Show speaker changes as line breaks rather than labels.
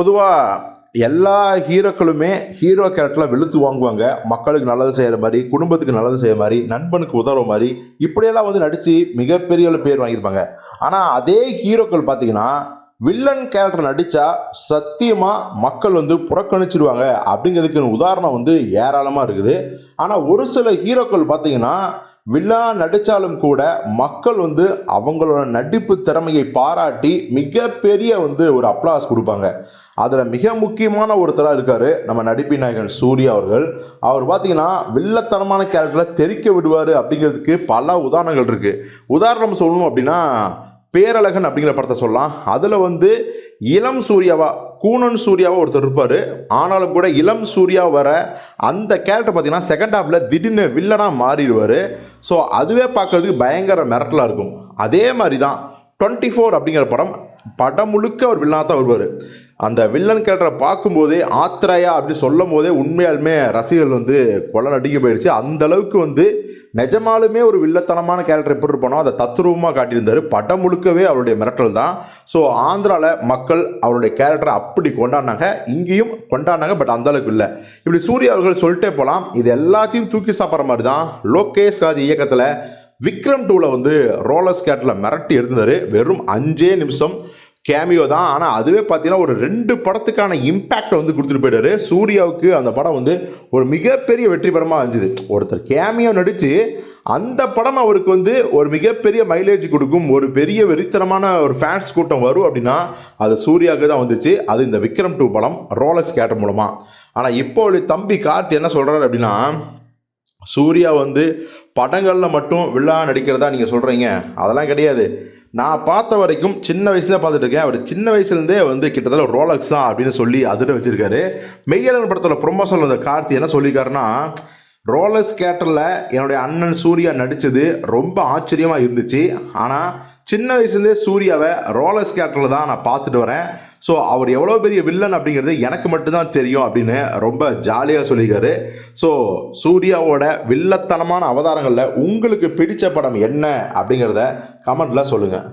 பொதுவாக எல்லா ஹீரோக்களுமே ஹீரோ கேரக்டரில் வெளுத்து வாங்குவாங்க. மக்களுக்கு நல்லது செய்கிற மாதிரி குடும்பத்துக்கு நல்லது செய்கிற மாதிரி நண்பனுக்கு உதவுற மாதிரி இப்படியெல்லாம் வந்து நடித்து மிகப்பெரிய பேர் வாங்கியிருப்பாங்க. ஆனால் அதே ஹீரோக்கள் பார்த்தீங்கன்னா வில்லன் கேரக்டர் நடித்தா சத்தியமாக மக்கள் வந்து புறக்கணிச்சிருவாங்க அப்படிங்கிறதுக்கு உதாரணம் வந்து ஏராளமாக இருக்குது. ஆனால் ஒரு சில ஹீரோக்கள் பார்த்தீங்கன்னா வில்லனாக நடித்தாலும் கூட மக்கள் வந்து அவங்களோட நடிப்பு திறமையை பாராட்டி மிகப்பெரிய வந்து ஒரு அப்ளாஸ் கொடுப்பாங்க. அதில் மிக முக்கியமான ஒருத்தராக இருக்கார் நம்ம நடிப்பு நாயகன் சூர்யா அவர்கள். அவர் பார்த்தீங்கன்னா வில்லத்தனமான கேரக்டரில் தெறிக்க விடுவார் அப்படிங்கிறதுக்கு பல உதாரணங்கள் இருக்குது உதாரணம் சொல்லணும் அப்படின்னா பேரழகன் அப்படிங்கிற படத்தை சொல்லலாம். அதில் வந்து இளம் சூர்யாவா கூனன் சூர்யாவாக ஒருத்தர் இருப்பார். ஆனாலும் கூட இளம் சூர்யா வர அந்த கேரக்டர் பார்த்தீங்கன்னா செகண்ட் ஹாஃபில் திடீர்னு வில்லனாக மாறிடுவார். ஸோ அதுவே பார்க்கறதுக்கு பயங்கர மிரட்டலாக இருக்கும். அதே மாதிரி தான் டுவெண்ட்டி ஃபோர் அப்படிங்கிற படம் படம் முழுக்க ஒரு வில்லனாக தான் வருவார். அந்த வில்லன் கேரக்டரை பார்க்கும்போதே ஆத்ரேயா அப்படின்னு சொல்லும் போதே உண்மையாலுமே ரசிகர்கள் வந்து கொலை நடிக்க போயிடுச்சு. அந்த அளவுக்கு வந்து நிஜமாலுமே ஒரு வில்லத்தனமான கேரக்டர் எப்படி இருப்பானோ அதை தத்ரூபமாக காட்டியிருந்தார். படம் முழுக்கவே அவருடைய மிரட்டல் தான். ஸோ ஆந்திராவில் மக்கள் அவருடைய கேரக்டரை அப்படி கொண்டாடினாங்க. இங்கேயும் கொண்டாடினாங்க பட் அந்த அளவுக்கு இல்லை. இப்படி சூர்யா அவர்கள் சொல்லிட்டே போகலாம் இது எல்லாத்தையும் தூக்கி சாப்பிட்ற மாதிரி தான் லோகேஷ் ராஜ் இயக்கத்தில் விக்ரம் டூவில் வந்து ரோலர் ஸ்கேட்டில் மிரட்டி இருந்தார் வெறும் அஞ்சே நிமிஷம் கேமியோ தான். ஆனால் அதுவே பார்த்தீங்கன்னா ஒரு ரெண்டு படத்துக்கான இம்பேக்டை வந்து கொடுத்துட்டு போயிட்டாரு. சூர்யாவுக்கு அந்த படம் வந்து ஒரு மிகப்பெரிய வெற்றி படமாக இருந்துச்சு. ஒருத்தர் கேமியோ நடித்து அந்த படம் அவருக்கு வந்து ஒரு மிகப்பெரிய மைலேஜ் கொடுக்கும். ஒரு பெரிய வெறித்தனமான ஒரு ஃபேன்ஸ் கூட்டம் வரும் அப்படின்னா அது சூர்யாவுக்கு தான் வந்துச்சு. அது இந்த விக்ரம் டூ படம் ரோலக்ஸ் கேட்டர் மூலமாக ஆனால் இப்போ தம்பி கார்த்தி என்ன சொல்கிறாரு அப்படின்னா சூர்யா வந்து படங்களில் மட்டும் வில்லா நடிக்கிறதா நீங்கள் சொல்கிறீங்க அதெல்லாம் கிடையாது. நான் பார்த்த வரைக்கும் சின்ன வயசுல பார்த்துட்டு இருக்கேன். அவர் சின்ன வயசுலேருந்தே வந்து கிட்டத்தட்ட ரோலக்ஸ் தான் அப்படின்னு சொல்லி அதிர வச்சிருக்காரு. மெய்யலன் படத்தோட ப்ரொமோஷனில் அந்த கார்த்தி என்ன சொல்லியிருக்காருன்னா ரோலக்ஸ் கேட்டரில் என்னுடைய அண்ணன் சூர்யா நடித்தது ரொம்ப ஆச்சரியமாக இருந்துச்சு. ஆனால் சின்ன வயசுலேருந்தே சூர்யாவை ரோலக்ஸ் கேட்டரில் தான் நான் பார்த்துட்டு வரேன். ஸோ அவர் எவ்வளோ பெரிய வில்லன் அப்படிங்கிறது எனக்கு மட்டும்தான் தெரியும் அப்படின்னு ரொம்ப ஜாலியாக சொல்லியிருக்காரு. ஸோ சூர்யாவோட வில்லத்தனமான அவதாரங்களில் உங்களுக்கு பிடிச்ச படம் என்ன அப்படிங்கிறத கமெண்ட்டில் சொல்லுங்கள்